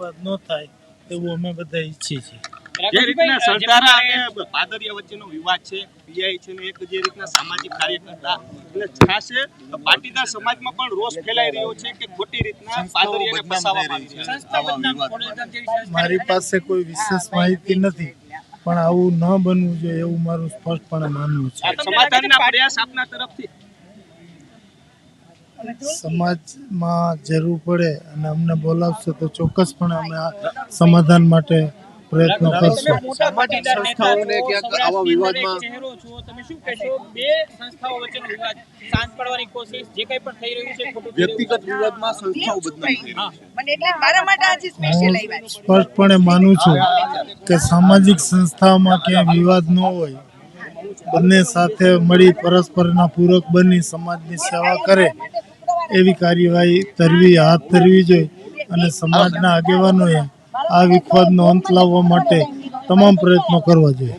વિખવાદ ન થાય એવું અમે બધા ઈચ્છીએ છીએ. જે રીતના સરદારા અને પાદરિયા વચ્ચેનો વિવાદ છે પીઆઈ છે ને એક જે રીતના સામાજિક કાર્યકર્તા અને ખાસ પાટીદાર સમાજમાં પણ રોષ ફેલાઈ રહ્યો છે કે ખોટી રીતના પાદરિયાને ફસાવવામાં આવી છે મારી પાસે કોઈ વિશેષ માહિતી નથી પણ આવું ન બનવું જોઈએ એવું મારું સ્પષ્ટપણે માનવું છે. સમાધાનના પ્રયાસ આપના તરફથી સમાજમાં જરૂર પડે અને અમને બોલાવશે તો ચોક્કસપણે અમે આ સમાધાન માટે પ્રયત્નો કરશું. સંસ્થાઓને ક્યાંક આવા વિવાદમાં- ચહેરો છો. તમે શું કહેશો? બે સંસ્થાઓ વચ્ચેનો વિવાદ શાંત પાડવાની કોશિશ જે કંઈ પણ થઈ રહ્યું છે ખોટું થઈ રહ્યું છે. વ્યક્તિગત વિવાદમાં સંસ્થાઓ બદનામ થઈ મને એટલે મારા માટે આજે સ્પેશિયલ આવ્યા છે. સ્પષ્ટપણે માનું છું કે સામાજિક સંસ્થાઓમાં ક્યાંય વિવાદ ન હોય. બંને સાથે મળી પરસ્પરના પૂરક બની સમાજની સેવા કરે. એવી કાર્યવાહી ધરવી હાથ ધરવી જોઈએ અને સમાજના આગેવાનોએ આ વિખવાદનો અંત લાવવા માટે તમામ પ્રયત્નો કરવા જોઈએ.